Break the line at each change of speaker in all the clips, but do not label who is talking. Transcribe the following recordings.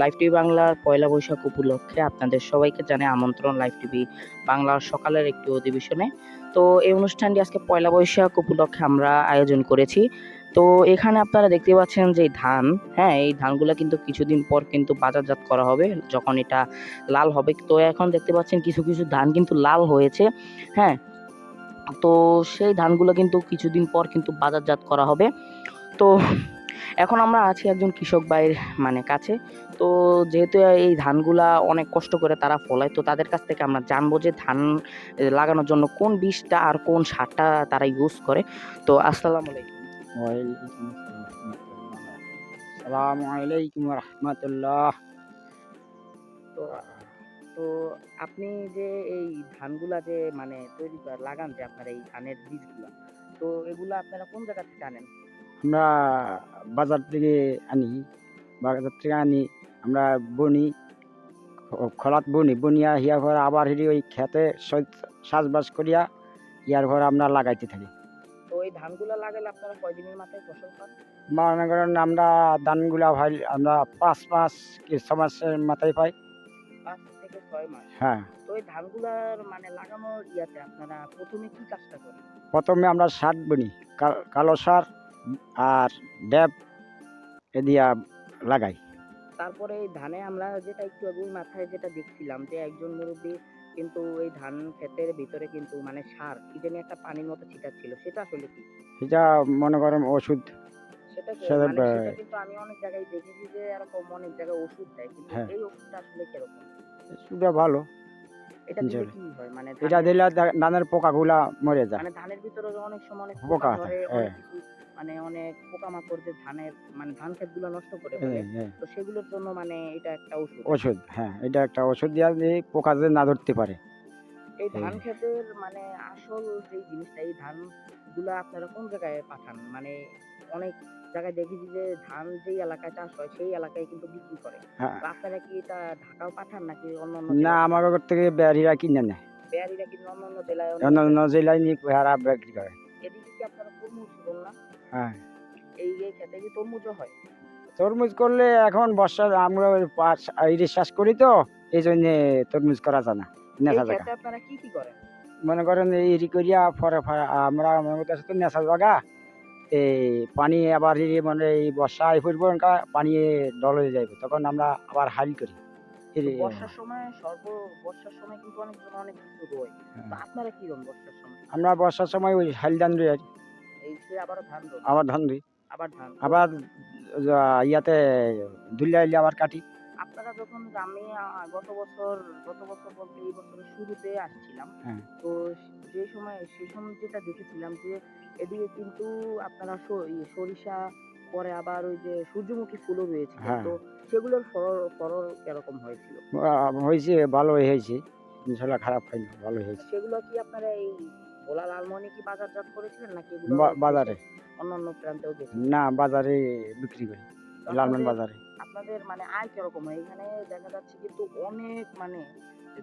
Live TV বাংলার পয়লা বৈশাখ উপলক্ষে আপনাদের সবাইকে জানে আমন্ত্রণ লাইভ টিভি বাংলার সকালের একটি অধিবেশনে। তো এই অনুষ্ঠানটি আজকে পয়লা বৈশাখ উপলক্ষে আমরা আয়োজন করেছি। তো এখানে আপনারা দেখতে পাচ্ছেন যে ধান হ্যাঁ এই ধানগুলো কিন্তু কিছুদিন পর কিন্তু বাজারজাত করা হবে, যখন এটা লাল হবে। তো এখন দেখতে পাচ্ছেন কিছু কিছু ধান কিন্তু লাল হয়েছে হ্যাঁ। তো সেই ধানগুলো কিন্তু কিছুদিন পর কিন্তু বাজারজাত করা হবে। তো এখন আমরা আছি একজন কৃষক ভাইয়ের মানে কাছে। তো যেহেতু এই ধানগুলা অনেক কষ্ট করে তারা ফলায়, তো তাদের কাছ থেকে আমরা জানব যে ধান লাগানোর জন্য কোন বীজটা আর কোন সারটা তারা ইউজ করে। তো আসসালামু আলাইকুম।
রহমতুল্লাহ।
তো তো আপনি যে এই ধানগুলা যে মানে তৈরি লাগান যে আপনার এই ধানের বীজগুলা, তো এগুলা আপনারা কোন জায়গা থেকে আনেন?
আমরা বাজার থেকে আনি বাজার থেকে আনি আমরা বনি খলাত বনি বনিয়া হিয়ার পর আবার হেরি ওই খেতে সাজবাজ করিয়া ইয়ার পর আমরা লাগাইতে থাকি।
তো এই লাগালে আপনারা কয়দিনের মাথায় ফসল পান?
মনে করেন আমরা ধানগুলা ভাই আমরা পাঁচ মাস কি ছ মাসের মাথায় পাই।
পাঁচ থেকে ছয় মাস?
হ্যাঁ।
তো এই ধানগুলার মানে লাগানোর ইয়াতে আপনারা প্রথমে কি কাজটা করেন?
প্রথমে আমরা সার বনি কালো সার আর ড্যাব এ দিয়া লাগাই
তারপরে এই ধানে আমরা যেটা একটু আগে মাথায় যেটা দেখছিলাম যে একজন মুরব্বী কিন্তু এই ধান ক্ষেতের ভিতরে কিন্তু মানে সার কি জানি একটা পানির মতো ছিটাচ্ছিল সেটা আসলে কি
সেটা মনে করেন ওষুধ
সেটা কি?
সেটা
মানে
বা-
কিন্তু আমি অনেক জায়গায় দেখেছি যে এরকম অনেক জায়গায় ওষুধ দেয় কিন্তু
হ্যাঁ।
এই ওষুধটা আসলে কীরকম
সেটা ভালো
এটা দিলে
জি।
কি হয় মানে
এটা
ধানের-
দিলে দা- ধানের পোকাগুলা মরে যায়
মানে ধানের ভিতরে অনেক সময় অনেক
পোকা
পোকা
আছে,
ধরে
হ্যাঁ।
কিছু অনেক পোকামাকড় যে ধানের মানে ধান ক্ষেতগুলো নষ্ট করে
হ্যাঁ,
ফেলে।
হ্যাঁ,
তো সেগুলোর জন্য মানে এটা একটা ওষুধ
ওষুধ হ্যাঁ এটা একটা ওষুধ দেওয়া দিয়ে পোকা যে না ধরতে পারে।
এই ধান
হ্যাঁ।
ক্ষেতের মানে আসল যে জিনিসটা এই ধানগুলা আপনারা কোন জায়গায় পাঠান? মানে অনেক জায়গায় দেখেছি যে ধান যেই এলাকায় চাষ হয় সেই এলাকায় কিন্তু বিক্রি করে।
হ্যাঁ।
আপনারা কি এটা ঢাকাও পাঠান নাকি অন্য অন্য
না আমার ঘর থেকে ব্যারিরা কিনে নেয়।
বেয়ারিরা কিন্তু অন্য অন্য জেলায় অন্য
জেলায় নিয়ে হারা বিক্রি করে।
এদিকে কি আপনারা
হ্যাঁ।
এই এই ক্ষেতে কি তরমুজও হয়?
তরমুজ করলে এখন বর্ষা আমরা ইরি চাষ করি তো এই জন্য তরমুজ করা যায় না নেশা জায়গা।
আপনারা কি কি করেন?
মনে করেন এই ইরি করিয়া ফরে পরে আমরা মনে করতেছি তো নেশা জায়গা এই পানি আবার মানে এই বর্ষা আই ফুটবো পানি ডল হয়ে যাইবে তখন আমরা আবার হাইল করি।
বর্ষার সময় সর্ব বর্ষার সময় কিন্তু অনেকজন অনেক কিছু রোয়।
হ্যাঁ।
আপনারা কি রোন বর্ষার সময়?
আমরা বর্ষার সময় ওই হাইল ধান রই আর
আবারও ধান
আবার ধান রই।
আবার
ইয়াতে দুলিয়া আইলে আবার কাটি।
আপনারা যখন আমি গত বছর গত বছর বলতে এই বছরের শুরুতে আসছিলাম
হ্যাঁ।
তো যে সময় সে সময় যেটা দেখেছিলাম যে এদিকে কিন্তু আপনারা ইয়ে সরিষা পরে আবার ওই যে সূর্যমুখী ফুলও রয়েছে
হ্যাঁ।
তো সেগুলোর ফলন ফলন কীরকম হয়েছিল?
হয়েছে ভালো হয়েছে। ইনশাল্লাহ খারাপ হয়নি ভালো হয়েছে।
সেগুলো কি আপনারা এই ভোলা লালমনি কি বাজারজাত করেছিলেন নাকি
বাজারে।
অন্যান্য প্রান্তেও গেছে
না বাজারে বিক্রি করি লালমান বাজারে।
আপনাদের মানে আয় কীরকম? হয় এখানে দেখা যাচ্ছে কিন্তু অনেক মানে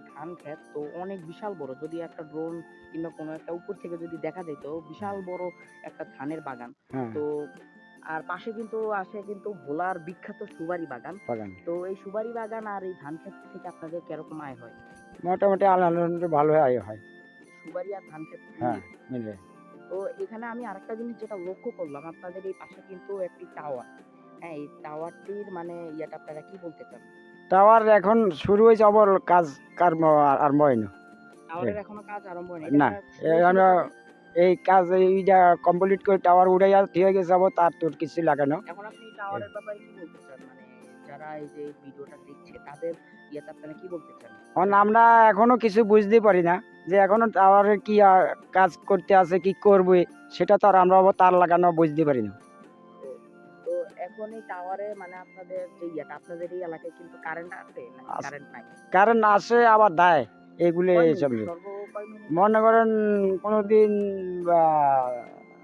ধান ক্ষেত তো অনেক বিশাল বড়। যদি একটা ড্রোন কিংবা কোনো একটা উপর থেকে যদি দেখা যেত বিশাল বড় একটা ধানের বাগান।
হ্যাঁ।
তো আর পাশে কিন্তু আসে কিন্তু ভোলার বিখ্যাত সুবারি বাগান।
বাগান।
তো এই সুবারি বাগান আর এই ধান ক্ষেত থেকে আপনাদের কীরকম আয় হয়?
মোটামুটি আলহামদুলিল্লাহ ভালো আয় হয়।
সুবারি আর ধান ক্ষেত
হ্যাঁ মিলে
তো এখানে আমি আরেকটা জিনিস যেটা লক্ষ্য করলাম আপনাদের এই পাশে কিন্তু একটি টাওয়ার হ্যাঁ এই টাওয়ারটির মানে ইয়াটা আপনারা কি বলতে চান?
টাওয়ার এখন শুরু হয়েছে আবার কাজ কর্ম আর- আরম্ভ হয়নি।
টাওয়ারের এখনও কাজ আরম্ভ হয়নি।
না, আমরা এই কাজ এইটা কমপ্লিট করে টাওয়ার উড়ে ঠিক গেছে যাব তার তোর কিছু লাগানো
এখন আপনি টাওয়ারের ব্যাপারে কি বলতে যারা এই যে ভিডিওটা দেখছে তাদের ইয়েতে আপনারা কি বলতে চান?
আমরা এখনও কিছু বুঝতে পারি না যে এখনও টাওয়ারে কি কাজ করতে আছে কি করবে সেটা তো আর আমরা তার লাগানো বুঝতে পারি না।
তো এখন এই টাওয়ারে মানে আপনাদের যে ইয়েটা আপনাদের এই এলাকায় কিন্তু কারেন্ট আছে
আছে।
কারেন্ট নাই?
কারণ আসে আবার দেয় এগুলো এইসব? মনে করেন কোনোদিন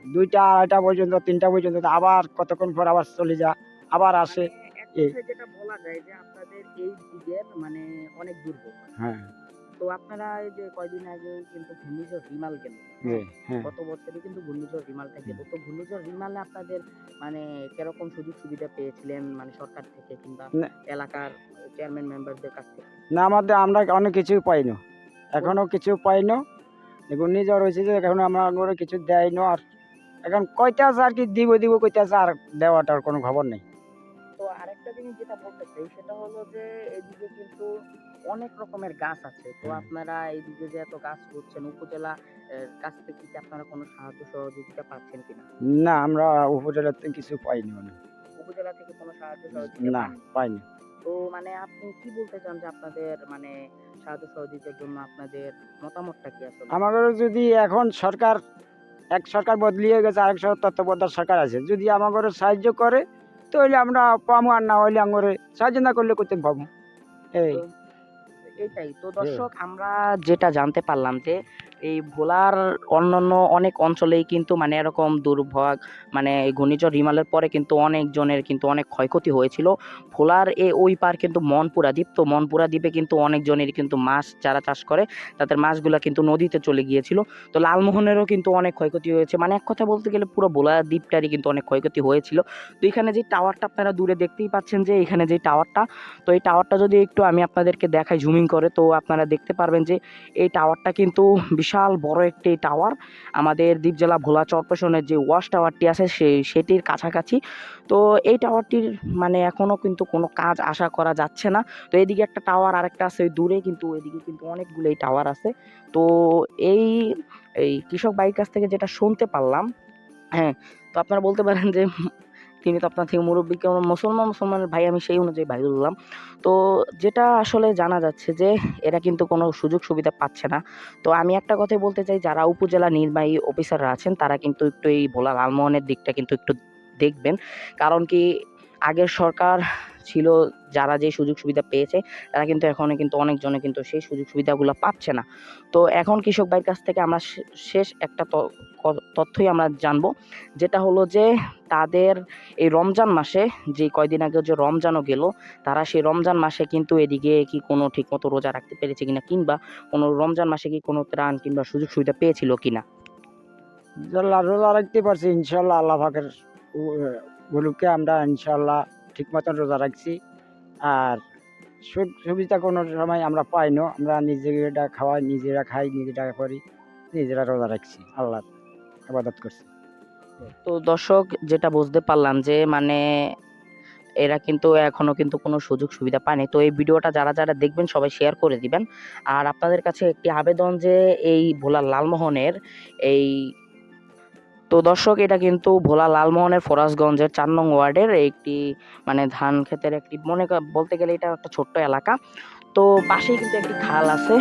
দুইটা আড়াইটা পর্যন্ত তিনটা পর্যন্ত আবার কতক্ষণ পর আবার চলে যা আবার আসে।
যেটা বলা যায় যে আপনাদের এই দিকের মানে অনেক দুর্ভোগ
হ্যাঁ।
তো আপনারা এই যে কয়দিন আগে কিন্তু ঘূর্ণিঝড় রিমাল গেল
হ্যাঁ।
গত বছরই কিন্তু ঘূর্ণিঝড় রিমালটা গেল তো ঘূর্ণিঝড় রিমালে আপনাদের মানে কীরকম সুযোগ সুবিধা পেয়েছিলেন মানে সরকার থেকে কিংবা এলাকার চেয়ারম্যান মেম্বারদের কাছ থেকে?
না আমাদের আমরা অনেক কিছুই পাই না এখনও কিছু পাই না এখন হয়েছে যে এখন আমরা কিছু দেয় না আর এখন কয়টা আছে আর কি দিব দিব কইতে আছে আর দেওয়াটার কোনো খবর নেই।
আরেকটা জিনিস যেটা বলতে চাই সেটা হলো যে এদিকে কিন্তু অনেক রকমের গাছ আছে। তো। আপনারা এইদিকে যে এত গাছ করছেন উপজেলা কাছ থেকে কি আপনারা কোনো সাহায্য সহযোগিতা পাচ্ছেন কিনা?
না আমরা উপজেলাতে কিছু পাইনি মানে।
উপজেলা থেকে কোনো সাহায্য সহযোগিতা
না? পাইনি?
তো মানে আপনি কি বলতে চান যে আপনাদের মানে সাহায্য সহযোগিতার জন্য আপনাদের মতামতটা কি আসলে?
আমাদের যদি এখন সরকার এক সরকার বদলিয়ে গেছে আরেক সরকার তত্ত্বাবধায়ক সরকার আছে যদি আমাদের সাহায্য করে তাহলে আমরা পাবো আর না হইলে আঙরে সাহায্য না করলে করতে পাবো এই।
এটাই। তো দর্শক আমরা যেটা জানতে পারলাম যে এই ভোলার অন্যান্য অনেক অঞ্চলেই কিন্তু মানে এরকম দুর্ভোগ মানে ঘূর্ণিঝড় রিমালের পরে কিন্তু অনেকজনের কিন্তু অনেক ক্ষয়ক্ষতি হয়েছিল। ভোলার এ ওই পার কিন্তু মনপুরা দ্বীপ, তো মনপুরা দ্বীপে কিন্তু অনেক জনের কিন্তু মাছ যারা চাষ করে, তাদের মাছগুলো কিন্তু নদীতে চলে গিয়েছিল। তো লালমোহনেরও কিন্তু অনেক ক্ষয়ক্ষতি হয়েছে। মানে এক কথা বলতে গেলে পুরো ভোলা দ্বীপটারই কিন্তু অনেক ক্ষয়ক্ষতি হয়েছিল। তো এখানে যে টাওয়ারটা আপনারা দূরে দেখতেই পাচ্ছেন যে এখানে যে টাওয়ারটা, তো এই টাওয়ারটা যদি একটু আমি আপনাদেরকে দেখাই জুমিং করে, তো আপনারা দেখতে পারবেন যে এই টাওয়ারটা কিন্তু বিশাল বড় একটি টাওয়ার আমাদের দ্বীপ জেলা ভোলা চরপেশনের যে ওয়াশ টাওয়ারটি আছে সেই সেটির কাছাকাছি। তো এই টাওয়ারটির মানে এখনও কিন্তু কোনো কাজ আশা করা যাচ্ছে না। তো এদিকে একটা টাওয়ার আরেকটা আছে দূরে, কিন্তু এদিকে কিন্তু অনেকগুলো এই টাওয়ার আছে। তো এই এই কৃষক বাইক কাছ থেকে যেটা শুনতে পারলাম হ্যাঁ তো আপনারা বলতে পারেন যে তিনি তো আপনার থেকে মুরব্বী কেউ মুসলমান, মুসলমানের ভাই আমি সেই অনুযায়ী ভাই বললাম তো যেটা আসলে জানা যাচ্ছে যে, এরা কিন্তু কোনো সুযোগ সুবিধা পাচ্ছে না। তো আমি একটা কথাই বলতে চাই, যারা উপজেলা নির্বাহী অফিসাররা আছেন, তারা কিন্তু একটু এই ভোলা লালমোহনের দিকটা কিন্তু একটু দেখবেন। কারণ কি, আগের সরকার ছিল, যারা যে সুযোগ সুবিধা পেয়েছে, তারা কিন্তু এখনও কিন্তু অনেকজনে কিন্তু সেই সুযোগ সুবিধাগুলো পাচ্ছে না। তো এখন কৃষক ভাইয়ের কাছ থেকে আমরা শেষ একটা তথ্যই আমরা জানব। যেটা হলো যে, তাদের এই রমজান মাসে যে কয়দিন আগে যে রমজানও গেল, তারা সেই রমজান মাসে কিন্তু এদিকে কি কোনো ঠিকমতো রোজা রাখতে পেরেছে কিনা, কিংবা কোনো রমজান মাসে কি কোনো ত্রাণ কিংবা সুযোগ সুবিধা পেয়েছিল কিনা?
রোজা রাখতে পারছি, ইনশাল্লাহ, আল্লাহ পাকের বলুকে আমরা ইনশাল্লাহ ঠিক মতন রোজা রাখছি। আর সুবিধা কোনো সময় আমরা পাই না আমরা নিজেরা খাওয়াই, নিজেরা খাই, নিজেরা করি, নিজেরা রোজা রাখছি। আল্লাহ আবাদত করছি।
তো দর্শক, যেটা বুঝতে পারলাম যে মানে এরা কিন্তু এখনও কিন্তু কোনো সুযোগ সুবিধা পায়নি। তো এই ভিডিওটা যারা যারা দেখবেন, সবাই শেয়ার করে দিবেন। আর আপনাদের কাছে একটি আবেদন যে, এই ভোলা লালমোহনের এই তো দর্শক, এটা কিন্তু ভোলা লালমোহনের ফরাসগঞ্জের চার নং ওয়ার্ডের একটি মানে ধান ক্ষেতের একটি, মনে বলতে গেলে এটা একটা ছোট্ট এলাকা। তো পাশেই কিন্তু একটি খাল আছে।